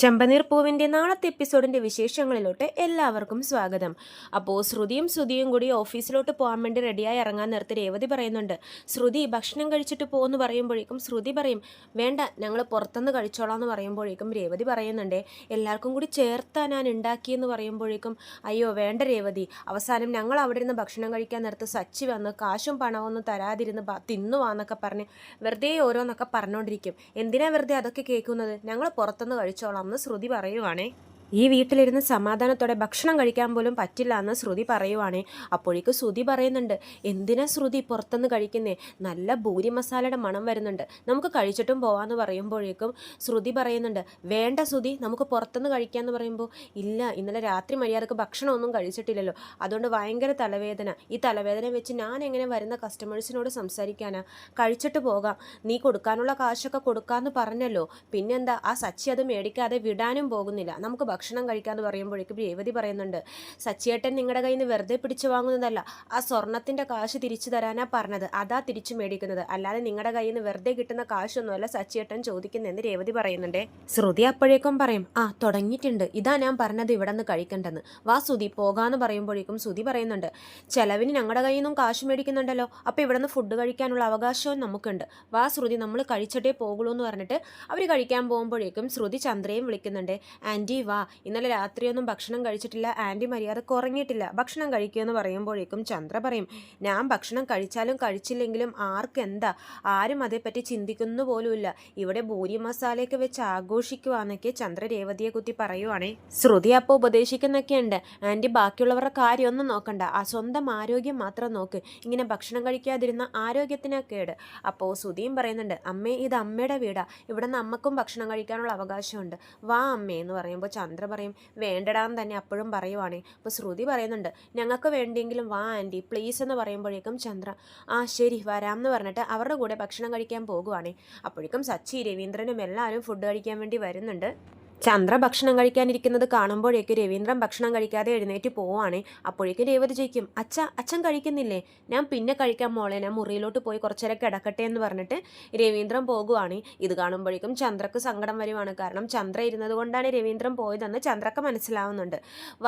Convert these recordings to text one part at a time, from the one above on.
ചെമ്പനീർ പൂവിന്റെ നാളത്തെ എപ്പിസോഡിന്റെ വിശേഷങ്ങളിലോട്ട് എല്ലാവർക്കും സ്വാഗതം. അപ്പോൾ ശ്രുതിയും ശ്രുതിയും കൂടി ഓഫീസിലോട്ട് പോകാൻ വേണ്ടി റെഡിയായി ഇറങ്ങാൻ നേരത്തെ രേവതി പറയുന്നുണ്ട്. ശ്രുതി ഭക്ഷണം കഴിച്ചിട്ട് പോകുമെന്ന് പറയുമ്പോഴേക്കും ശ്രുതി പറയും വേണ്ട ഞങ്ങൾ പുറത്തുനിന്ന് കഴിച്ചോളാം എന്ന് പറയുമ്പോഴേക്കും രേവതി പറയുന്നുണ്ട്. എല്ലാവർക്കും കൂടി ചേർത്താ ഞാൻ ഉണ്ടാക്കിയെന്ന് പറയുമ്പോഴേക്കും അയ്യോ വേണ്ട രേവതി. അവസാനം ഞങ്ങൾ അവിടെ ഇരുന്ന് ഭക്ഷണം കഴിക്കാൻ നേരത്ത് സച്ചി വന്ന് കാശും പണമൊന്നും തരാതിരുന്ന് തിന്നുവാന്നൊക്കെ പറഞ്ഞ് വെറുതെ ഓരോന്നൊക്കെ പറഞ്ഞുകൊണ്ടിരിക്കും എന്തിനാ വെറുതെ അതൊക്കെ കേൾക്കുന്നത്? ഞങ്ങൾ പുറത്തുനിന്ന് കഴിച്ചോളാം എന്ന് ശ്രുതി പറയുവാണേ. ഈ വീട്ടിലിരുന്ന് സമാധാനത്തോടെ ഭക്ഷണം കഴിക്കാൻ പോലും പറ്റില്ല എന്ന് ശ്രുതി പറയുവാണേ. അപ്പോഴേക്ക് ശ്രുതി പറയുന്നുണ്ട് എന്തിനാ ശ്രുതി പുറത്തുനിന്ന് കഴിക്കുന്നേ? നല്ല ഭൂരി മസാലയുടെ മണം വരുന്നുണ്ട്. നമുക്ക് കഴിച്ചിട്ടും പോവാന്ന് പറയുമ്പോഴേക്കും ശ്രുതി പറയുന്നുണ്ട് വേണ്ട ശ്രുതി നമുക്ക് പുറത്തുനിന്ന് കഴിക്കാമെന്ന് പറയുമ്പോൾ ഇല്ല ഇന്നലെ രാത്രി മര്യാദയ്ക്ക് ഭക്ഷണമൊന്നും കഴിച്ചിട്ടില്ലല്ലോ. അതുകൊണ്ട് ഭയങ്കര തലവേദന. ഈ തലവേദന വെച്ച് ഞാൻ എങ്ങനെ വരുന്ന കസ്റ്റമേഴ്സിനോട് സംസാരിക്കാനാ? കഴിച്ചിട്ട് പോകാം. നീ കൊടുക്കാനുള്ള കാശൊക്കെ കൊടുക്കാമെന്ന് പറഞ്ഞല്ലോ. പിന്നെന്താ? ആ സച്ചി അത് മേടിക്കാതെ വിടാനും പോകുന്നില്ല. നമുക്ക് ഭക്ഷണം കഴിക്കാന്ന് പറയുമ്പോഴേക്കും രേവതി പറയുന്നുണ്ട് സച്ചിയേട്ടൻ നിങ്ങളുടെ കയ്യിൽ നിന്ന് വെറുതെ പിടിച്ചു വാങ്ങുന്നതല്ല ആ സ്വർണത്തിന്റെ കാശ് തിരിച്ചു തരാനാ പറഞ്ഞത് അതാ തിരിച്ചു മേടിക്കുന്നത്. അല്ലാതെ നിങ്ങളുടെ കയ്യിൽ നിന്ന് വെറുതെ കിട്ടുന്ന കാശൊന്നുമല്ല സച്ചിയേട്ടൻ ചോദിക്കുന്നതെന്ന് രേവതി പറയുന്നുണ്ട്. ശ്രുതി അപ്പോഴേക്കും പറയും ആ തുടങ്ങിയിട്ടുണ്ട്. ഇതാ ഞാൻ പറഞ്ഞത് ഇവിടെ നിന്ന് കഴിക്കണ്ടെന്ന്. വാ സുതി പോകാന്ന് പറയുമ്പോഴേക്കും സുതി പറയുന്നുണ്ട് ചെലവിന് ഞങ്ങളുടെ കയ്യിൽ നിന്നും കാശ് മേടിക്കുന്നുണ്ടല്ലോ അപ്പോൾ ഇവിടെ നിന്ന് ഫുഡ് കഴിക്കാനുള്ള അവകാശവും നമുക്കുണ്ട്. വാ ശ്രുതി നമ്മൾ കഴിച്ചിട്ടേ പോകുള്ളൂ എന്ന് പറഞ്ഞിട്ട് അവർ കഴിക്കാൻ പോകുമ്പോഴേക്കും ശ്രുതി ചന്ദ്രയും വിളിക്കുന്നുണ്ട് ആന്റി വാ ഇന്നലെ രാത്രിയൊന്നും ഭക്ഷണം കഴിച്ചിട്ടില്ല ആന്റി മര്യാദയ്ക്ക് ഉറങ്ങിയിട്ടില്ല. ഭക്ഷണം കഴിക്കുമെന്ന് പറയുമ്പോഴേക്കും ചന്ദ്ര പറയും ഞാൻ ഭക്ഷണം കഴിച്ചാലും കഴിച്ചില്ലെങ്കിലും ആർക്കെന്താ ആരും അതേപ്പറ്റി ചിന്തിക്കുന്നു പോലുമില്ല. ഇവിടെ ഭൂരി മസാലയൊക്കെ വെച്ച് ആഘോഷിക്കുവാന്നൊക്കെ ചന്ദ്ര രേവതിയെ കുത്തി പറയുവാണേ. ശ്രുതി അപ്പോൾ ഉപദേശിക്കുന്നൊക്കെ ഉണ്ട് ആന്റി ബാക്കിയുള്ളവരുടെ കാര്യമൊന്നും നോക്കണ്ട. ആ സ്വന്തം ആരോഗ്യം മാത്രം നോക്ക്. ഇങ്ങനെ ഭക്ഷണം കഴിക്കാതിരുന്ന ആരോഗ്യത്തിന് കേട് അപ്പോൾ ശ്രുതിയും പറയുന്നുണ്ട് അമ്മേ ഇത് അമ്മയുടെ വീടാ. ഇവിടെ നമുക്കും ഭക്ഷണം കഴിക്കാനുള്ള അവകാശമുണ്ട്. വാ അമ്മേ എന്ന് പറയുമ്പോൾ ചന്ദ്ര പറയും വേണ്ടടാന്ന് തന്നെ അപ്പോഴും പറയുവാണ്. അപ്പോൾ ശ്രുതി പറയുന്നുണ്ട് ഞങ്ങൾക്ക് വേണ്ടിയെങ്കിലും വാ ആന്റി പ്ലീസ് എന്ന് പറയുമ്പോഴേക്കും ചന്ദ്ര ആ ശരി വരാം എന്ന് പറഞ്ഞിട്ട് അവരുടെ കൂടെ ഭക്ഷണം കഴിക്കാൻ പോകുവാണേ. അപ്പോഴേക്കും സച്ചി രവീന്ദ്രനും എല്ലാവരും ഫുഡ് കഴിക്കാൻ വേണ്ടി വരുന്നുണ്ട്. ചന്ദ്ര ഭക്ഷണം കഴിക്കാനിരിക്കുന്നത് കാണുമ്പോഴേക്ക് രവീന്ദ്രൻ ഭക്ഷണം കഴിക്കാതെ എഴുന്നേറ്റ് പോവാണേ അപ്പോഴേക്കും രേവതി ചോദിക്കും അച്ഛ അച്ഛൻ കഴിക്കുന്നില്ലേ? ഞാൻ പിന്നെ കഴിക്കാൻ മോളെ ഞാൻ മുറിയിലോട്ട് പോയി കുറച്ചേരം കിടക്കട്ടെ എന്ന് പറഞ്ഞിട്ട് രവീന്ദ്രൻ പോകുവാണ്. ഇത് കാണുമ്പോഴേക്കും ചന്ദ്രക്ക് സങ്കടം വരുവാണ്. കാരണം ചന്ദ്ര ഇരുന്നത് കൊണ്ടാണ് രവീന്ദ്രൻ പോയതെന്ന് ചന്ദ്രക്ക് മനസ്സിലാവുന്നുണ്ട്.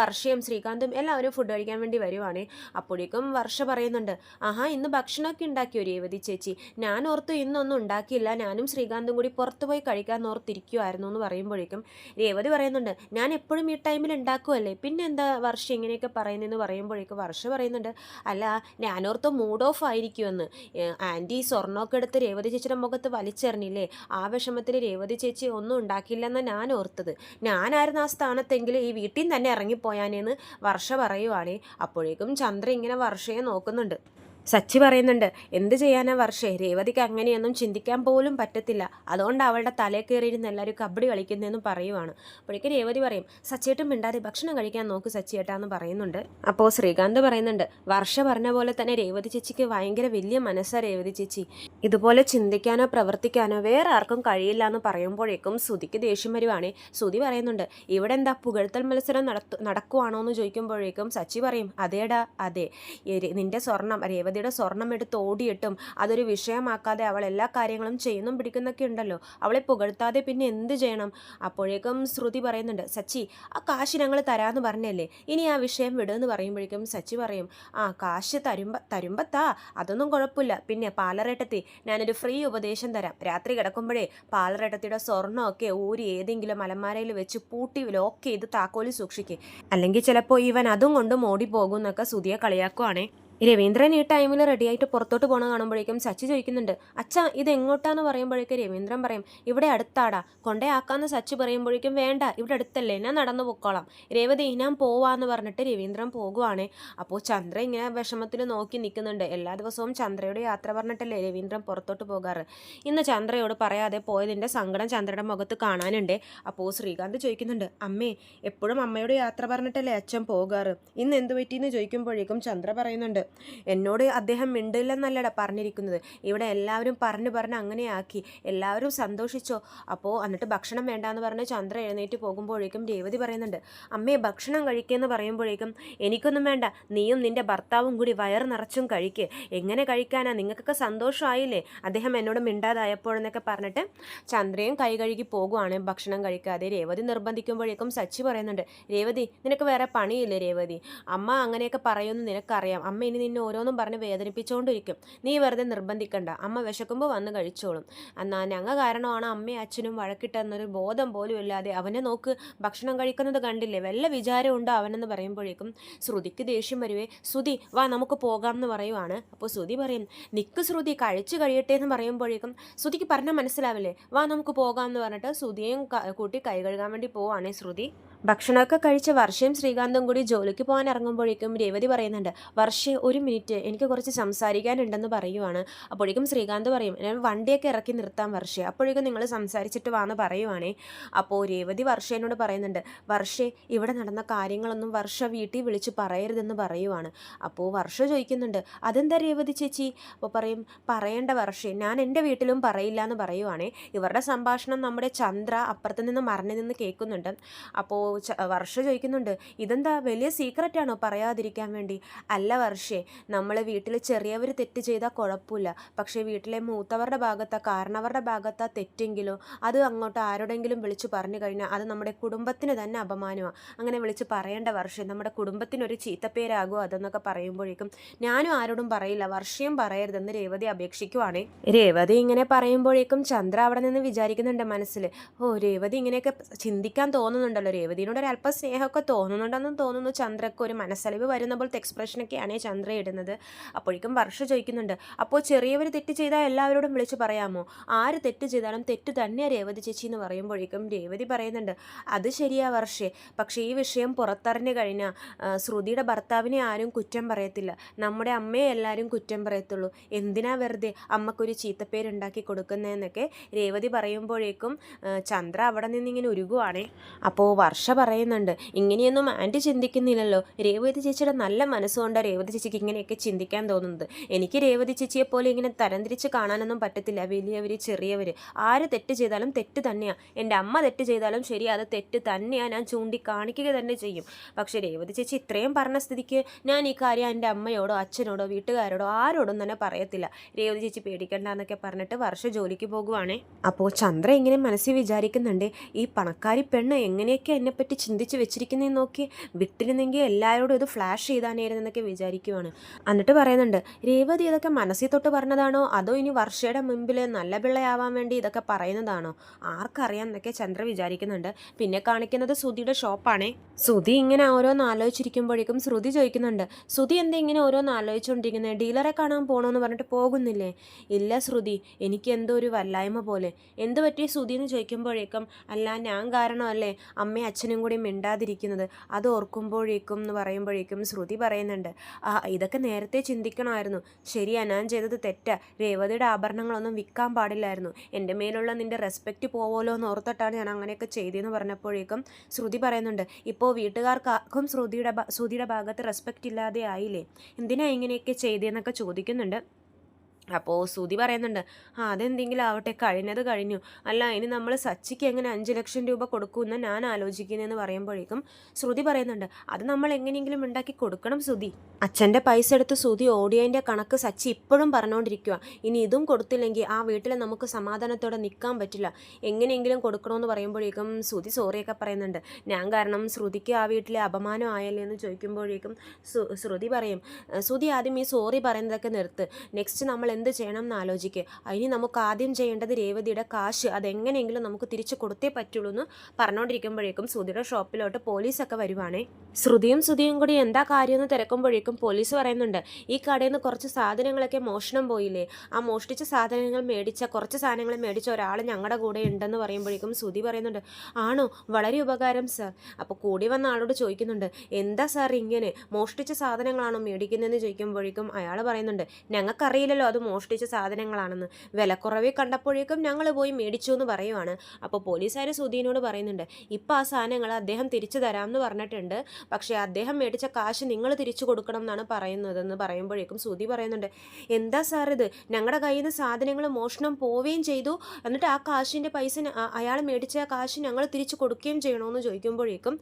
വർഷയും ശ്രീകാന്തും എല്ലാവരും ഫുഡ് കഴിക്കാൻ വേണ്ടി വരുവാണ്. അപ്പോഴേക്കും വർഷ പറയുന്നുണ്ട് ആഹാ ഇന്ന് ഭക്ഷണമൊക്കെ ഉണ്ടാക്കിയോ രേവതി ചേച്ചി? ഞാൻ ഓർത്തു ഇന്നൊന്നും ഉണ്ടാക്കിയില്ല. ഞാനും ശ്രീകാന്തും കൂടി പുറത്തുപോയി കഴിക്കാൻ ഓർത്തിരിക്കുമായിരുന്നു എന്ന് പറയുമ്പോഴേക്കും രേവതി പറയുന്നുണ്ട് ഞാൻ എപ്പോഴും ഈ ടൈമിൽ ഉണ്ടാക്കുമല്ലേ പിന്നെ എന്താ വർഷ ഇങ്ങനെയൊക്കെ പറയുന്നതെന്ന് പറയുമ്പോഴേക്ക് വർഷ പറയുന്നുണ്ട് അല്ല ഞാനോർത്ത് മൂഡ് ഓഫ് ആയിരിക്കുമെന്ന് ആന്റി സ്വർണമൊക്കെ എടുത്ത് രേവതി ചേച്ചിയുടെ മുഖത്ത് വലിച്ചെറിഞ്ഞില്ലേ? ആ വിഷമത്തിൽ രേവതി ചേച്ചി ഒന്നും ഉണ്ടാക്കില്ലെന്ന് ഞാൻ ഓർത്തത് ഞാനായിരുന്നു ആ സ്ഥാനത്തെങ്കിൽ ഈ വീട്ടിൽ തന്നെ ഇറങ്ങിപ്പോയാനേന്ന് വർഷ പറയുവാണേ. അപ്പോഴേക്കും ചന്ദ്ര ഇങ്ങനെ വർഷയെ നോക്കുന്നുണ്ട്. സച്ചി പറയുന്നുണ്ട് എന്ത് ചെയ്യാനാ വർഷേ? രേവതിക്ക് അങ്ങനെയൊന്നും ചിന്തിക്കാൻ പോലും പറ്റത്തില്ല. അതുകൊണ്ട് അവളുടെ തലേ കയറിയിരുന്ന് എല്ലാവരും കബഡി കളിക്കുന്നതെന്ന് പറയുവാണ്. അപ്പോഴേക്കും രേവതി പറയും സച്ചേട്ടും മിണ്ടാതെ ഭക്ഷണം കഴിക്കാൻ നോക്ക് സച്ചിയേട്ടാന്ന് പറയുന്നുണ്ട്. അപ്പോൾ ശ്രീകാന്ത് പറയുന്നുണ്ട് വർഷ പറഞ്ഞ പോലെ തന്നെ രേവതി ചേച്ചിക്ക് ഭയങ്കര വലിയ മനസ്സാണ് രേവതി ചേച്ചി. ഇതുപോലെ ചിന്തിക്കാനോ പ്രവർത്തിക്കാനോ വേറെ ആർക്കും കഴിയില്ല എന്ന് പറയുമ്പോഴേക്കും സുതിക്ക് ദേഷ്യം വരുവാണേ. സുതി പറയുന്നുണ്ട് ഇവിടെ എന്താ പുകഴ്ത്തൽ മത്സരം നടത്തു നടക്കുവാണോ എന്ന് ചോദിക്കുമ്പോഴേക്കും സച്ചി പറയും അതേടാ അതെ. നിന്റെ സ്വർണം രേവതിയുടെ സ്വർണം എടുത്ത് ഓടിയിട്ടും അതൊരു വിഷയമാക്കാതെ അവൾ എല്ലാ കാര്യങ്ങളും ചെയ്യുന്നും പിടിക്കുന്നൊക്കെ ഉണ്ടല്ലോ. അവളെ പുകഴ്ത്താതെ പിന്നെ എന്ത് ചെയ്യണം? അപ്പോഴേക്കും ശ്രുതി പറയുന്നുണ്ട് സച്ചി ആ കാശ് ഞങ്ങൾ തരാമെന്ന് പറഞ്ഞല്ലേ? ഇനി ആ വിഷയം വിടുമെന്ന് പറയുമ്പോഴേക്കും സച്ചി പറയും ആ കാശ് തരുമ്പ തരുമ്പത്താ? അതൊന്നും കുഴപ്പമില്ല. പിന്നെ പാലറേട്ടത്തി ഞാനൊരു ഫ്രീ ഉപദേശം തരാം. രാത്രി കിടക്കുമ്പോഴേ പാലറേട്ടത്തിയുടെ സ്വർണമൊക്കെ ഊരി ഏതെങ്കിലും അലമാരയിൽ വെച്ച് പൂട്ടി ലോക്ക് ചെയ്ത് താക്കോലി സൂക്ഷിക്കേ. അല്ലെങ്കിൽ ചിലപ്പോൾ ഇവൻ അതും കൊണ്ടും മോടി പോകും എന്നൊക്കെ സുതിയെ കളിയാക്കുവാണേ. രവീന്ദ്രൻ ഈ ടൈമിൽ റെഡിയായിട്ട് പുറത്തോട്ട് പോണ കാണുമ്പോഴേക്കും സച്ചി ചോദിക്കുന്നുണ്ട് അച്ഛാ ഇത് എങ്ങോട്ടാന്ന് പറയുമ്പോഴേക്കും രവീന്ദ്രൻ പറയും ഇവിടെ അടുത്താടാ കൊണ്ടേ ആക്കാന്ന് സച്ചി പറയുമ്പോഴേക്കും വേണ്ട ഇവിടെ അടുത്തല്ലേ ഞാൻ നടന്നു പൊക്കോളാം. രേവതി ഞാൻ പോവാന്ന് പറഞ്ഞിട്ട് രവീന്ദ്രൻ പോകുവാണേ. അപ്പോൾ ചന്ദ്ര ഇങ്ങനെ വിഷമത്തിൽ നോക്കി നിൽക്കുന്നുണ്ട് എല്ലാ ദിവസവും ചന്ദ്രയുടെ യാത്ര പറഞ്ഞിട്ടല്ലേ രവീന്ദ്രൻ പുറത്തോട്ട് പോകാറ്? ഇന്ന് ചന്ദ്രയോട് പറയാതെ പോയതിന്റെ സങ്കടം ചന്ദ്രയുടെ മുഖത്ത് കാണാനുണ്ട്. അപ്പോൾ ശ്രീകാന്ത് ചോദിക്കുന്നുണ്ട് അമ്മേ എപ്പോഴും അമ്മയുടെ യാത്ര പറഞ്ഞിട്ടല്ലേ അച്ഛൻ പോകാറ്? ഇന്ന് എന്ത് പറ്റിയെന്ന് ചോദിക്കുമ്പോഴേക്കും ചന്ദ്ര പറയുന്നുണ്ട് എന്നോട് അദ്ദേഹം മിണ്ടില്ലെന്നല്ലടാ പറഞ്ഞിരിക്കുന്നത്. ഇവിടെ എല്ലാവരും പറഞ്ഞു പറഞ്ഞ് അങ്ങനെയാക്കി. എല്ലാവരും സന്തോഷിച്ചോ? അപ്പോൾ എന്നിട്ട് ഭക്ഷണം വേണ്ടാന്ന് പറഞ്ഞ് ചന്ദ്ര എഴുന്നേറ്റ് പോകുമ്പോഴേക്കും രേവതി പറയുന്നുണ്ട് അമ്മേ ഭക്ഷണം കഴിക്കുകയെന്ന് പറയുമ്പോഴേക്കും എനിക്കൊന്നും വേണ്ട. നീയും നിന്റെ ഭർത്താവും കൂടി വയർ നിറച്ചും കഴിക്ക്. എങ്ങനെ കഴിക്കാനാ? നിങ്ങൾക്കൊക്കെ സന്തോഷമായില്ലേ അദ്ദേഹം എന്നോട് മിണ്ടാതായപ്പോഴെന്നൊക്കെ പറഞ്ഞിട്ട് ചന്ദ്രയും കൈ കഴുകി പോകുവാണ് ഭക്ഷണം കഴിക്കാതെ. രേവതി നിർബന്ധിക്കുമ്പോഴേക്കും സച്ചി പറയുന്നുണ്ട് രേവതി നിനക്ക് വേറെ പണിയില്ലേ രേവതി? അമ്മ അങ്ങനെയൊക്കെ പറയുമെന്ന് നിനക്കറിയാം. അമ്മ ഇനി നിന്നെ ഓരോന്നും പറഞ്ഞ് വേദനിപ്പിച്ചുകൊണ്ടിരിക്കും നീ വെറുതെ നിർബന്ധിക്കണ്ട. അമ്മ വിശക്കുമ്പോൾ വന്ന് കഴിച്ചോളും. എന്നാൽ ഞങ്ങൾ കാരണമാണ് അമ്മയും അച്ഛനും വഴക്കിട്ടെന്നൊരു ബോധം പോലും ഇല്ലാതെ അവനെ നോക്ക് ഭക്ഷണം കഴിക്കുന്നത് കണ്ടില്ലേ? വല്ല വിചാരമുണ്ടോ അവനെന്ന് പറയുമ്പോഴേക്കും? ശ്രുതിക്ക് ദേഷ്യം വരുവേ. ശ്രുതി വാ നമുക്ക് പോകാം എന്ന് പറയുവാണ്. അപ്പോൾ ശ്രുതി പറയും നിക്ക് ശ്രുതി കഴിച്ചു കഴിയട്ടെ എന്ന് പറയുമ്പോഴേക്കും ശ്രുതിക്ക് പറഞ്ഞാൽ മനസ്സിലാവില്ലേ? വാ നമുക്ക് പോകാം എന്ന് പറഞ്ഞിട്ട് ശ്രുതിയും കൂട്ടി കൈ കഴുകാൻ വേണ്ടി പോവാണ് ശ്രുതി. ഭക്ഷണമൊക്കെ കഴിച്ച് വർഷയും ശ്രീകാന്തും കൂടി ജോലിക്ക് പോകാൻ ഇറങ്ങുമ്പോഴേക്കും രേവതി പറയുന്നുണ്ട് വർഷ ഒരു മിനിറ്റ് എനിക്ക് കുറച്ച് സംസാരിക്കാനുണ്ടെന്ന് പറയുവാണ്. അപ്പോഴേക്കും ശ്രീകാന്ത് പറയും ഞാൻ വണ്ടിയൊക്കെ ഇറക്കി നിർത്താം വർഷ അപ്പോഴേക്കും നിങ്ങൾ സംസാരിച്ചിട്ട് വാന്ന് പറയുവാണേ. അപ്പോൾ രേവതി വർഷേനോട് പറയുന്നുണ്ട് വർഷേ ഇവിടെ നടന്ന കാര്യങ്ങളൊന്നും വർഷ വീട്ടിൽ വിളിച്ച് പറയരുതെന്ന് പറയുവാണ്. അപ്പോൾ വർഷ ചോദിക്കുന്നുണ്ട് അതെന്താ രേവതി ചേച്ചി? അപ്പോൾ പറയും പറയേണ്ട വർഷേ ഞാൻ എന്റെ വീട്ടിലും പറയില്ല എന്ന് പറയുവാണേ. ഇവരുടെ സംഭാഷണം നമ്മുടെ ചന്ദ്ര അപ്പുറത്ത് നിന്ന് മറിഞ്ഞു നിന്ന് കേൾക്കുന്നുണ്ട്. അപ്പോൾ വർഷ ചോദിക്കുന്നുണ്ട്. ഇതെന്താ വലിയ സീക്രറ്റാണോ പറയാതിരിക്കാൻ വേണ്ടി? അല്ല വർഷേ നമ്മൾ വീട്ടിൽ ചെറിയവർ തെറ്റ് ചെയ്താൽ കുഴപ്പമില്ല പക്ഷേ വീട്ടിലെ മൂത്തവരുടെ ഭാഗത്താ കാരണവരുടെ ഭാഗത്താ തെറ്റെങ്കിലോ അത് അങ്ങോട്ട് ആരോടെങ്കിലും വിളിച്ചു പറഞ്ഞു കഴിഞ്ഞാൽ അത് നമ്മുടെ കുടുംബത്തിന് തന്നെ അപമാനമാണ് അങ്ങനെ വിളിച്ച് പറയേണ്ട വർഷം നമ്മുടെ കുടുംബത്തിനൊരു ചീത്തപ്പേരാകുമോ അതെന്നൊക്കെ പറയുമ്പോഴേക്കും ഞാനും ആരോടും പറയില്ല. വർഷയും പറയരുതെന്ന് രേവതി അപേക്ഷിക്കുവാണേ. രേവതി ഇങ്ങനെ പറയുമ്പോഴേക്കും ചന്ദ്ര അവിടെ നിന്ന് വിചാരിക്കുന്നുണ്ട് മനസ്സിൽ ഓ രേവതി ഇങ്ങനെയൊക്കെ ചിന്തിക്കാൻ തോന്നുന്നുണ്ടല്ലോ രേവതിനോട് ഒരു അല്പം സ്നേഹമൊക്കെ തോന്നുന്നുണ്ടെന്നും തോന്നുന്നു. ചന്ദ്രക്ക് ഒരു മനസ്സലിവ് വരുന്ന പോലത്തെ എക്സ്പ്രഷനൊക്കെയാണ് ചന്ദ്ര ഇടുന്നത്. അപ്പോഴേക്കും വർഷ ചോദിക്കുന്നുണ്ട് അപ്പോൾ ചെറിയവർ തെറ്റ് ചെയ്താൽ എല്ലാവരോടും വിളിച്ച് പറയാമോ? ആര് തെറ്റ് ചെയ്താലും തെറ്റ് തന്നെ രേവതി ചേച്ചി എന്ന് പറയുമ്പോഴേക്കും രേവതി പറയുന്നുണ്ട് അത് ശരിയാ വർഷേ പക്ഷേ ഈ വിഷയം പുറത്തറിഞ്ഞു കഴിഞ്ഞാൽ ശ്രുതിയുടെ ഭർത്താവിനെ ആരും കുറ്റം പറയത്തില്ല. നമ്മുടെ അമ്മയെ എല്ലാവരും കുറ്റം പറയത്തുള്ളൂ. എന്തിനാ വെറുതെ അമ്മക്കൊരു ചീത്തപ്പേരുണ്ടാക്കി കൊടുക്കുന്നതെന്നൊക്കെ രേവതി പറയുമ്പോഴേക്കും ചന്ദ്ര അവിടെ നിന്നിങ്ങനെ ഉരുകുവാണേ. അപ്പോൾ വർഷ പറയുന്നുണ്ട്. ഇങ്ങനെയൊന്നും ആന്റി ചിന്തിക്കുന്നില്ലല്ലോ. രേവതി ചേച്ചിയുടെ നല്ല മനസ്സുകൊണ്ടാണ് രേവതി ചേച്ചിക്ക് ഇങ്ങനെയൊക്കെ ചിന്തിക്കാൻ തോന്നുന്നത്. എനിക്ക് രേവതി ചേച്ചിയെ പോലെ ഇങ്ങനെ തരംതിരിച്ച് കാണാനൊന്നും പറ്റത്തില്ല വലിയവർ ചെറിയവർ ആര് തെറ്റ് ചെയ്താലും തെറ്റ് തന്നെയാണ് എന്റെ അമ്മ തെറ്റ് ചെയ്താലും ശരി അത് തെറ്റ് തന്നെയാണ് ഞാൻ ചൂണ്ടിക്കാണിക്കുക തന്നെ ചെയ്യും. പക്ഷേ രേവതി ചേച്ചി ഇത്രയും പറഞ്ഞ സ്ഥിതിക്ക് ഞാൻ ഈ കാര്യം എന്റെ അമ്മയോടോ അച്ഛനോടോ വീട്ടുകാരോടോ ആരോടും തന്നെ പറയത്തില്ല. രേവതി ചേച്ചി പേടിക്കണ്ട എന്നൊക്കെ പറഞ്ഞിട്ട് വർഷ ജോലിക്ക് പോകുവാണേ. അപ്പോൾ ചന്ദ്ര ഇങ്ങനെ മനസ്സിൽ വിചാരിക്കുന്നുണ്ട് ഈ പണക്കാരി പെണ്ണ് എങ്ങനെയൊക്കെ എന്നെപ്പറ്റി ചിന്തിച്ച് വെച്ചിരിക്കുന്നതെന്ന് നോക്കി വിട്ടിരുന്നെങ്കിൽ എല്ലാവരോടും ഇത് ഫ്ലാഷ് ചെയ്താനായിരുന്നു എന്നൊക്കെ വിചാരിക്കുവാണ്. എന്നിട്ട് പറയുന്നുണ്ട് രേവതി ഇതൊക്കെ മനസ്സിൽ തൊട്ട് പറഞ്ഞതാണോ? അതോ ഇനി വർഷയുടെ മുമ്പിൽ നല്ല പിള്ളയാവാൻ വേണ്ടി ഇതൊക്കെ പറയുന്നതാണോ? ആർക്കറിയാം എന്നൊക്കെ ചന്ദ്ര വിചാരിക്കുന്നുണ്ട്. പിന്നെ കാണിക്കുന്നത് സുധിയുടെ ഷോപ്പാണേ. സുധി ഇങ്ങനെ ഓരോന്ന് ആലോചിച്ചിരിക്കുമ്പോഴേക്കും ശ്രുതി ചോദിക്കുന്നുണ്ട് ശ്രുതി എന്താ ഇങ്ങനെ ഓരോന്ന് ആലോചിച്ചുകൊണ്ടിരിക്കുന്നത് ഡീലറെ കാണാൻ പോകണമെന്ന് പറഞ്ഞിട്ട് പോകുന്നില്ലേ? ഇല്ല ശ്രുതി എനിക്ക് എന്തോ ഒരു വല്ലായ്മ പോലെ. എന്ത് പറ്റി ശ്രുതി എന്ന് ചോദിക്കുമ്പോഴേക്കും അല്ല ഞാൻ കാരണമല്ലേ? അമ്മയും അച്ഛനും കൂടി മിണ്ടാതിരിക്കുന്നത്. അത് ഓർക്കുമ്പോഴേക്കും എന്ന് പറയുമ്പോഴേക്കും ശ്രുതി പറയുന്നുണ്ട് ആ ഇതൊക്കെ നേരത്തെ ചിന്തിക്കണമായിരുന്നു. ശരിയാ ഞാൻ ചെയ്തത് തെറ്റാ. രേവതിയുടെ ആഭരണങ്ങളൊന്നും വിൽക്കാൻ പാടില്ലായിരുന്നു. എന്റെ മേലുള്ള നിന്റെ റെസ്പെക്റ്റ് പോവുമല്ലോ എന്ന് ഓർത്തിട്ടാണ് ഞാൻ അങ്ങനെയൊക്കെ ചെയ്തതെന്ന് പറഞ്ഞപ്പോഴേക്കും ശ്രുതി പറയുന്നുണ്ട് ഇപ്പോൾ വീട്ടുകാർക്കാർക്കും ശ്രുതിയുടെ ശ്രുതിയുടെ ഭാഗത്ത് റെസ്പെക്റ്റ് ഇല്ലാതെ ആയില്ലേ? എന്തിനാ ഇങ്ങനെയൊക്കെ ചെയ്തതെന്നൊക്കെ ചോദിക്കുന്നുണ്ട്. അപ്പോൾ സുതി പറയുന്നുണ്ട് ആ അതെന്തെങ്കിലും ആവട്ടെ കഴിഞ്ഞത് കഴിഞ്ഞു. അല്ല ഇനി നമ്മൾ സച്ചിക്ക് എങ്ങനെ അഞ്ച് ലക്ഷം രൂപ കൊടുക്കുമെന്ന് ഞാൻ ആലോചിക്കുന്നതെന്ന് പറയുമ്പോഴേക്കും ശ്രുതി പറയുന്നുണ്ട് അത് നമ്മൾ എങ്ങനെയെങ്കിലും ഉണ്ടാക്കി കൊടുക്കണം സുതി അച്ഛന്റെ പൈസ എടുത്ത് സുതി ഓടിയതിന്റെ കണക്ക് സച്ചി ഇപ്പോഴും പറഞ്ഞുകൊണ്ടിരിക്കുക ഇനി ഇതും കൊടുത്തില്ലെങ്കിൽ ആ വീട്ടിൽ നമുക്ക് സമാധാനത്തോടെ നിൽക്കാൻ പറ്റില്ല. എങ്ങനെയെങ്കിലും കൊടുക്കണമെന്ന് പറയുമ്പോഴേക്കും ശ്രുതി സോറിയൊക്കെ പറയുന്നുണ്ട്. ഞാൻ കാരണം ശ്രുതിക്ക് ആ വീട്ടിലെ അപമാനം ആയല്ലേ എന്ന് ചോദിക്കുമ്പോഴേക്കും ശ്രു- ശ്രുതി പറയും ശ്രുതി ആദ്യം ഈ സോറി പറയുന്നതൊക്കെ നിർത്ത്. നെക്സ്റ്റ് നമ്മൾ എന്ത് ചെയ്യണം എന്ന് ആലോചിക്കുക അതിന് നമുക്ക് ആദ്യം ചെയ്യേണ്ടത് രേവതിയുടെ കാശ് അതെങ്ങനെയെങ്കിലും നമുക്ക് തിരിച്ചു കൊടുത്തേ പറ്റുള്ളൂ എന്ന് പറഞ്ഞുകൊണ്ടിരിക്കുമ്പോഴേക്കും ശ്രുതിയുടെ ഷോപ്പിലോട്ട് പോലീസൊക്കെ വരുവാണേ. ശ്രുതിയും ശ്രുതിയും കൂടി എന്താ കാര്യമെന്ന് തിരക്കുമ്പോഴേക്കും പോലീസ് പറയുന്നുണ്ട് ഈ കടയിൽ നിന്ന് കുറച്ച് സാധനങ്ങളൊക്കെ മോഷണം പോയില്ലേ? ആ മോഷ്ടിച്ച സാധനങ്ങൾ മേടിച്ച കുറച്ച് സാധനങ്ങൾ മേടിച്ച ഒരാൾ ഞങ്ങളുടെ കൂടെ ഉണ്ടെന്ന് പറയുമ്പോഴേക്കും ശ്രുതി പറയുന്നുണ്ട് ആണോ? വളരെ ഉപകാരം സർ. അപ്പോൾ കൂടി വന്ന ആളോട് ചോദിക്കുന്നുണ്ട് എന്താ സാർ ഇങ്ങനെ? മോഷ്ടിച്ച സാധനങ്ങളാണോ മേടിക്കുന്നതെന്ന് ചോദിക്കുമ്പോഴേക്കും അയാൾ പറയുന്നുണ്ട് ഞങ്ങൾക്കറിയില്ലല്ലോ അത് മോഷ്ടിച്ച സാധനങ്ങളാണെന്ന്. വിലക്കുറവിൽ കണ്ടപ്പോഴേക്കും ഞങ്ങൾ പോയി മേടിച്ചു എന്ന് പറയുവാണ്. അപ്പോൾ പോലീസുകാർ സുധീനോട് പറയുന്നുണ്ട് ഇപ്പം ആ സാധനങ്ങൾ അദ്ദേഹം തിരിച്ചു തരാമെന്ന് പറഞ്ഞിട്ടുണ്ട്. പക്ഷേ അദ്ദേഹം മേടിച്ച കാശ് നിങ്ങൾ തിരിച്ചു കൊടുക്കണം എന്നാണ് പറയുന്നതെന്ന് പറയുമ്പോഴേക്കും സുധി പറയുന്നുണ്ട് എന്താ സാർ ഇത് ഞങ്ങളുടെ കയ്യിൽ നിന്ന് സാധനങ്ങൾ മോഷണം പോവുകയും ചെയ്തു. എന്നിട്ട് ആ കാശിന്റെ പൈസ അയാൾ മേടിച്ച കാശ് ഞങ്ങൾ തിരിച്ചു കൊടുക്കുകയും ചെയ്യണമെന്ന് ചോദിക്കുമ്പോഴേക്കും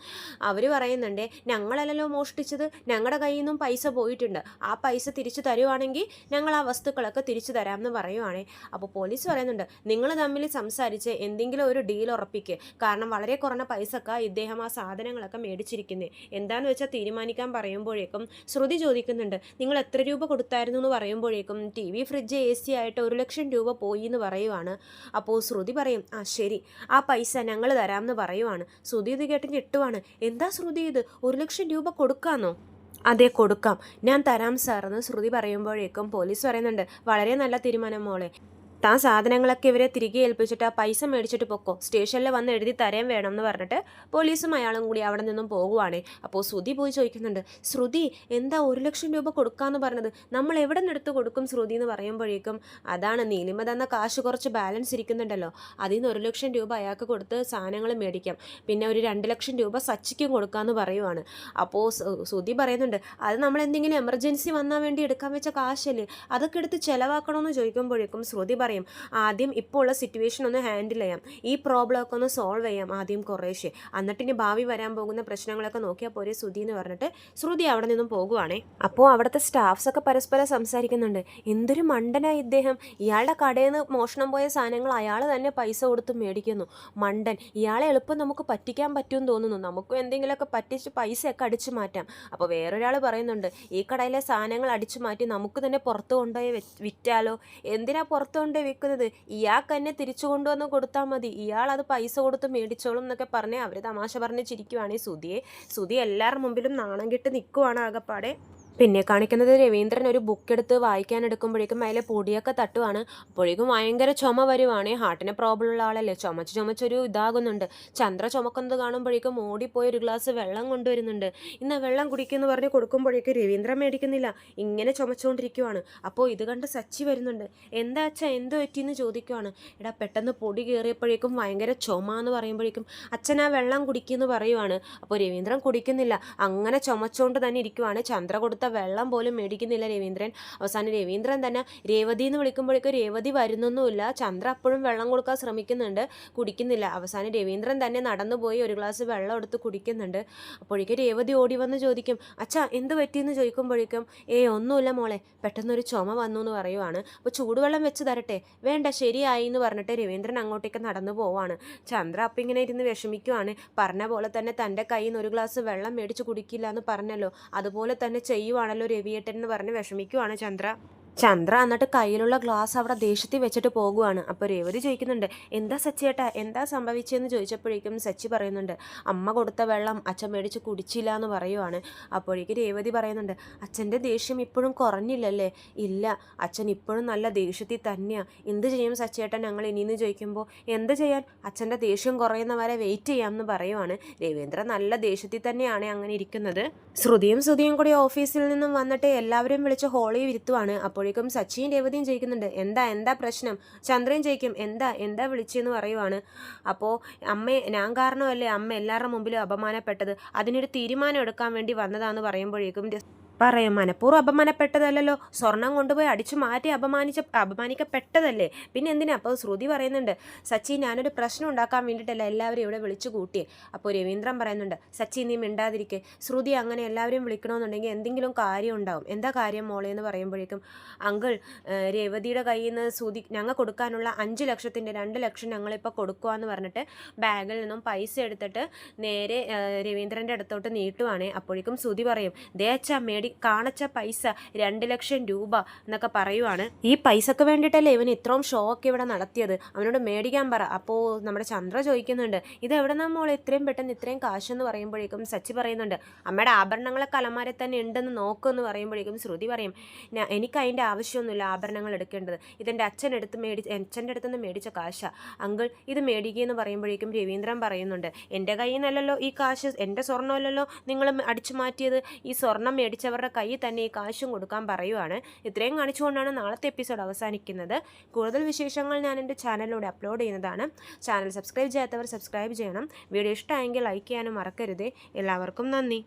അവർ പറയുന്നുണ്ട് ഞങ്ങളല്ലല്ലോ മോഷ്ടിച്ചത്. ഞങ്ങളുടെ കയ്യിൽ നിന്നും പൈസ പോയിട്ടുണ്ട്. ആ പൈസ തിരിച്ചു തരുവാണെങ്കിൽ ഞങ്ങൾ ആ വസ്തുക്കളൊക്കെ തിരിച്ചു തരാമെന്ന് പറയുവാണേ. അപ്പോൾ പോലീസ് പറയുന്നുണ്ട് നിങ്ങൾ തമ്മിൽ സംസാരിച്ച് എന്തെങ്കിലും ഒരു ഡീൽ ഉറപ്പിക്കുക കാരണം വളരെ കുറഞ്ഞ പൈസക്ക ഇദ്ദേഹം ആ സാധനങ്ങളൊക്കെ മേടിച്ചിരിക്കുന്നത് എന്താന്ന് വെച്ചാൽ തീരുമാനിക്കാൻ പറയുമ്പോഴേക്കും ശ്രുതി ചോദിക്കുന്നുണ്ട് നിങ്ങൾ എത്ര രൂപ കൊടുത്തായിരുന്നു? എന്ന് പറയുമ്പോഴേക്കും T V fridge A C ആയിട്ട് ഒരു ലക്ഷം രൂപ പോയി എന്ന് പറയുവാണ്. അപ്പോൾ ശ്രുതി പറയും ആ ശരി ആ പൈസ ഞങ്ങൾ തരാമെന്ന് പറയുവാണ്. ശ്രുതി ഇത് കേട്ട് ഞെട്ടുവാണ് എന്താ ശ്രുതി ഇത്? ഒരു ലക്ഷം രൂപ കൊടുക്കാന്നോ? അതെ കൊടുക്കാം. ഞാൻ തരാം സാർ എന്ന് ശ്രുതി പറയുമ്പോഴേക്കും പോലീസ് പറയുന്നുണ്ട്. വളരെ നല്ല തീരുമാനം മോളെ. താൻ സാധനങ്ങളൊക്കെ ഇവരെ തിരികെ ഏൽപ്പിച്ചിട്ട് ആ പൈസ മേടിച്ചിട്ട് പൊക്കോ. സ്റ്റേഷനിൽ വന്ന് എഴുതി തരാൻ വേണം എന്ന് പറഞ്ഞിട്ട് പോലീസും അയാളും കൂടി അവിടെ നിന്നും പോകുവാണേ. അപ്പോൾ ശ്രുതി പോയി ചോദിക്കുന്നുണ്ട് ശ്രുതി എന്താ ഒരു ലക്ഷം രൂപ കൊടുക്കാന്ന് പറഞ്ഞത്? നമ്മൾ എവിടെ നിന്നെടുത്ത് കൊടുക്കും ശ്രുതി എന്ന് പറയുമ്പോഴേക്കും? അതാണ് നീലിമ തന്ന കാശ് കുറച്ച് ബാലൻസ് ഇരിക്കുന്നുണ്ടല്ലോ. അതിൽ നിന്ന് ഒരു ലക്ഷം രൂപ അയാൾക്ക് കൊടുത്ത് സാധനങ്ങൾ മേടിക്കാം. പിന്നെ ഒരു രണ്ട് ലക്ഷം രൂപ സച്ചിക്കും കൊടുക്കാമെന്ന് പറയുവാണ്. അപ്പോൾ ശ്രുതി പറയുന്നുണ്ട് അത് നമ്മൾ എന്തെങ്കിലും എമർജൻസി വന്നാൽ വേണ്ടി എടുക്കാൻ വെച്ച കാശല്ലേ? അതൊക്കെ എടുത്ത് ചിലവാക്കണമെന്ന് ചോദിക്കുമ്പോഴേക്കും ശ്രുതി പറയും ആദ്യം ഇപ്പോൾ ഉള്ള സിറ്റുവേഷൻ ഒന്ന് ഹാൻഡിൽ ചെയ്യാം. ഈ പ്രോബ്ലം ഒക്കെ ഒന്ന് സോൾവ് ചെയ്യാം ആദ്യം കുറേശ്ശെ. എന്നിട്ട് ഇനി ഭാവി വരാൻ പോകുന്ന പ്രശ്നങ്ങളൊക്കെ നോക്കിയാൽ പോരെ ശ്രുതി എന്ന് പറഞ്ഞിട്ട് ശ്രുതി അവിടെ നിന്നും പോകുവാണേ. അപ്പോൾ അവിടുത്തെ സ്റ്റാഫ്സ് ഒക്കെ പരസ്പരം സംസാരിക്കുന്നുണ്ട്. എന്തൊരു മണ്ടനായി ഇദ്ദേഹം. ഇയാളുടെ കടയിൽ നിന്ന് മോഷണം പോയ സാധനങ്ങൾ അയാൾ തന്നെ പൈസ കൊടുത്ത് മേടിക്കുന്നു. മണ്ടൻ. ഇയാളെ എളുപ്പം നമുക്ക് പറ്റിക്കാൻ പറ്റുമെന്ന് തോന്നുന്നു. നമുക്കും എന്തെങ്കിലുമൊക്കെ പറ്റിച്ച് പൈസയൊക്കെ അടിച്ചു മാറ്റാം. അപ്പോൾ വേറൊരാൾ പറയുന്നുണ്ട് ഈ കടയിലെ സാധനങ്ങൾ അടിച്ചു മാറ്റി നമുക്ക് തന്നെ പുറത്ത് കൊണ്ടുപോയി വിറ്റാലോ? എന്തിനാ പുറത്ത് വിൽക്കുന്നത് ഇയാൾക്ക് തന്നെ തിരിച്ചു കൊണ്ടുവന്ന് കൊടുത്താൽ മതി. ഇയാൾ അത് പൈസ കൊടുത്ത് മേടിച്ചോളും എന്നൊക്കെ പറഞ്ഞ് അവർ തമാശ പറഞ്ഞ് ചിരിക്കുവാണ് ഈ സുധിയെ. സുധി എല്ലാവരുടെ മുമ്പിലും നാണം കെട്ട് നിൽക്കുവാണ് ആകപ്പാടെ. പിന്നെ കാണിക്കുന്നത് രവീന്ദ്രൻ ഒരു ബുക്ക് എടുത്ത് വായിക്കാൻ എടുക്കുമ്പോഴേക്കും അതിലെ പൊടിയൊക്കെ തട്ടുവാണ്. അപ്പോഴേക്കും ഭയങ്കര ചുമ വരുവാണ്. ഹാർട്ടിന് പ്രോബ്ലം ഉള്ള ആളല്ലേ. ചുമച്ച് ചുമച്ചൊരു ഇതാകുന്നുണ്ട്. ചന്ദ്ര ചുമക്കുന്നത് കാണുമ്പോഴേക്കും ഓടിപ്പോയി ഒരു ഗ്ലാസ് വെള്ളം കൊണ്ടുവരുന്നുണ്ട്. ഇന്ന് വെള്ളം കുടിക്കുമെന്ന് പറഞ്ഞ് കൊടുക്കുമ്പോഴേക്കും രവീന്ദ്രൻ മേടിക്കുന്നില്ല. ഇങ്ങനെ ചുമച്ചുകൊണ്ടിരിക്കുവാണ്. അപ്പോൾ ഇത് കണ്ട് സച്ചി വരുന്നുണ്ട്. എന്താ അച്ഛൻ എന്ത് പറ്റിയെന്ന് ചോദിക്കുവാണ്. എടാ പെട്ടെന്ന് പൊടി കയറിയപ്പോഴേക്കും ഭയങ്കര ചുമ എന്ന് പറയുമ്പോഴേക്കും അച്ഛൻ ആ വെള്ളം കുടിക്കുമെന്ന് പറയുവാണ്. അപ്പോൾ രവീന്ദ്രൻ കുടിക്കുന്നില്ല. അങ്ങനെ ചുമച്ചുകൊണ്ട് തന്നെ ഇരിക്കുവാണ്. ചന്ദ്ര കൊടുത്ത വെള്ളം പോലും മേടിക്കുന്നില്ല രവീന്ദ്രൻ. അവസാനം രവീന്ദ്രൻ തന്നെ രേവതി എന്ന് വിളിക്കുമ്പോഴേക്കും രേവതി വരുന്നൊന്നുമില്ല. ചന്ദ്ര അപ്പോഴും വെള്ളം കൊടുക്കാൻ ശ്രമിക്കുന്നുണ്ട്. കുടിക്കുന്നില്ല. അവസാനം രവീന്ദ്രൻ തന്നെ നടന്നുപോയി ഒരു ഗ്ലാസ് വെള്ളം എടുത്ത് കുടിക്കുന്നുണ്ട്. അപ്പോഴേക്കും രേവതി ഓടി വന്ന് ചോദിക്കും അച്ഛാ എന്ത് പറ്റിയെന്ന് ചോദിക്കുമ്പോഴേക്കും ഏ ഒന്നുമില്ല മോളെ. പെട്ടെന്നൊരു ചുമ വന്നു എന്ന് പറയുവാണ്. അപ്പോൾ ചൂടുവെള്ളം വെച്ച് തരട്ടെ. വേണ്ട ശരിയായി എന്ന് പറഞ്ഞിട്ട് രവീന്ദ്രൻ അങ്ങോട്ടേക്ക് നടന്നു പോവാണ്. ചന്ദ്ര അപ്പം ഇങ്ങനെ ഇരുന്ന് വിഷമിക്കുവാണ്. പറഞ്ഞ പോലെ തന്നെ തന്റെ കയ്യിൽ നിന്ന് ഒരു ഗ്ലാസ് വെള്ളം മേടിച്ച് കുടിക്കില്ല എന്ന് പറഞ്ഞല്ലോ. അതുപോലെ തന്നെ ചെയ്യുവാണല്ലോ രവിയേട്ടൻ എന്ന് പറഞ്ഞ് വിഷമിക്കുവാണ് ചന്ദ്ര. ചന്ദ്ര എന്നിട്ട് കയ്യിലുള്ള ഗ്ലാസ് അവിടെ ദേഷ്യത്തിൽ വെച്ചിട്ട് പോകുവാണ്. അപ്പോൾ രേവതി ചോദിക്കുന്നുണ്ട് എന്താ സച്ചിയേട്ടാ എന്താ സംഭവിച്ചതെന്ന് ചോദിച്ചപ്പോഴേക്കും സച്ചി പറയുന്നുണ്ട് അമ്മ കൊടുത്ത വെള്ളം അച്ഛൻ മേടിച്ച് കുടിച്ചില്ല എന്ന് പറയുവാണ്. അപ്പോഴേക്ക് രേവതി പറയുന്നുണ്ട് അച്ഛന്റെ ദേഷ്യം ഇപ്പോഴും കുറഞ്ഞില്ലല്ലേ? ഇല്ല അച്ഛൻ ഇപ്പോഴും നല്ല ദേഷ്യത്തിൽ തന്നെയാണ് എന്ത് ചെയ്യും സച്ചിയേട്ടൻ ഞങ്ങൾ ഇനിയെന്ന് ചോദിക്കുമ്പോൾ എന്ത് ചെയ്യാൻ? അച്ഛന്റെ ദേഷ്യം കുറയുന്നവരെ വെയിറ്റ് ചെയ്യാം എന്ന് പറയുവാണ്. രവീന്ദ്ര നല്ല ദേഷ്യത്തിൽ തന്നെയാണ് അങ്ങനെ ഇരിക്കുന്നത്. ശ്രുതിയും ശ്രുതിയും കൂടി ഓഫീസിൽ നിന്നും വന്നിട്ട് എല്ലാവരും വിളിച്ച് ഹോളിൽ ഇരുത്തുവാണ്. അപ്പോഴേക്കും സച്ചിയും രേവതിയും ജയിക്കുന്നുണ്ട്. എന്താ എന്താ പ്രശ്നം? ചന്ദ്രൻ ജയിക്കും. എന്താ എന്താ വിളിച്ചെന്ന് പറയുവാണ്. അപ്പോൾ അമ്മ ഞാൻ കാരണമല്ലേ അമ്മ എല്ലാവരുടെ മുമ്പിലും അപമാനപ്പെട്ടത്? അതിനൊരു തീരുമാനം എടുക്കാൻ വേണ്ടി വന്നതാന്ന് പറയുമ്പോഴേക്കും പറയും മനഃപൂർവം അപമാനപ്പെട്ടതല്ലോ സ്വർണം കൊണ്ടുപോയി അടിച്ചു മാറ്റി അപമാനിച്ച അപമാനിക്കപ്പെട്ടതല്ലേ? പിന്നെ എന്തിനാ? അപ്പോൾ ശ്രുതി പറയുന്നുണ്ട് സച്ചി ഞാനൊരു പ്രശ്നം ഉണ്ടാക്കാൻ വേണ്ടിയിട്ടല്ല എല്ലാവരും ഇവിടെ വിളിച്ചു കൂട്ടി അപ്പോൾ രവീന്ദ്രൻ പറയുന്നുണ്ട് സച്ചി നീ മിണ്ടാതിരിക്കെ. ശ്രുതി അങ്ങനെ എല്ലാവരും വിളിക്കണമെന്നുണ്ടെങ്കിൽ എന്തെങ്കിലും കാര്യം ഉണ്ടാവും. എന്താ കാര്യം മോളെ? എന്ന് പറയുമ്പോഴേക്കും അങ്കിൾ രേവതിയുടെ കയ്യിൽ നിന്ന് ശ്രുതി ഞങ്ങൾ കൊടുക്കാനുള്ള അഞ്ച് ലക്ഷത്തിന്റെ രണ്ട് ലക്ഷം ഞങ്ങളിപ്പോൾ കൊടുക്കുകയെന്ന് പറഞ്ഞിട്ട് ബാഗിൽ നിന്നും പൈസ എടുത്തിട്ട് നേരെ രവീന്ദ്രന്റെ അടുത്തോട്ട് നീട്ടുവാണേ. അപ്പോഴേക്കും ശ്രുതി പറയും ദേച്ച അച്ഛാ മേടി കാണിച്ച പൈസ രണ്ട് ലക്ഷം രൂപ എന്നൊക്കെ പറയുവാണ്. ഈ പൈസക്ക് വേണ്ടിയിട്ടല്ലേ ഇവൻ ഇത്രയും ഷോ ഒക്കെ ഇവിടെ നടത്തിയത്? അവനോട് മേടിക്കാൻ പറ. അപ്പോൾ നമ്മുടെ ചന്ദ്ര ചോദിക്കുന്നുണ്ട് ഇത് എവിടെ മോൾ ഇത്രയും പെട്ടെന്ന് ഇത്രയും കാശെന്ന് പറയുമ്പോഴേക്കും സച്ചി പറയുന്നുണ്ട് അമ്മയുടെ ആഭരണങ്ങളെ കലമാരെ തന്നെ ഉണ്ടെന്ന് നോക്കുമെന്ന് പറയുമ്പോഴേക്കും ശ്രുതി പറയും "ഞാ- എനിക്ക് അതിന്റെ ആവശ്യമൊന്നുമില്ല ആഭരണങ്ങൾ എടുക്കേണ്ടത്. ഇതെന്റെ അച്ഛൻ എടുത്ത് മേടി അച്ഛന്റെ അടുത്ത് നിന്ന് മേടിച്ച കാശ. അങ്കിൾ ഇത് മേടിക്കുകയെന്ന് പറയുമ്പോഴേക്കും രവീന്ദ്രൻ പറയുന്നുണ്ട് എന്റെ കയ്യിൽ നിന്നല്ലല്ലോ ഈ കാശ് എന്റെ സ്വർണമല്ലല്ലോ നിങ്ങൾ അടിച്ചു മാറ്റിയത്. ഈ സ്വർണം മേടിച്ചവർ അവരുടെ കയ്യിൽ തന്നെ ഈ കാശും കൊടുക്കാൻ പറയുവാണ്. ഇത്രയും കാണിച്ചുകൊണ്ടാണ് നാളത്തെ എപ്പിസോഡ് അവസാനിക്കുന്നത്. കൂടുതൽ വിശേഷങ്ങൾ ഞാൻ എന്റെ ചാനലിലൂടെ അപ്ലോഡ് ചെയ്യുന്നതാണ്. ചാനൽ സബ്സ്ക്രൈബ് ചെയ്യാത്തവർ സബ്സ്ക്രൈബ് ചെയ്യണം. വീഡിയോ ഇഷ്ടമായെങ്കിൽ ലൈക്ക് ചെയ്യാനും മറക്കരുത്. എല്ലാവർക്കും നന്ദി.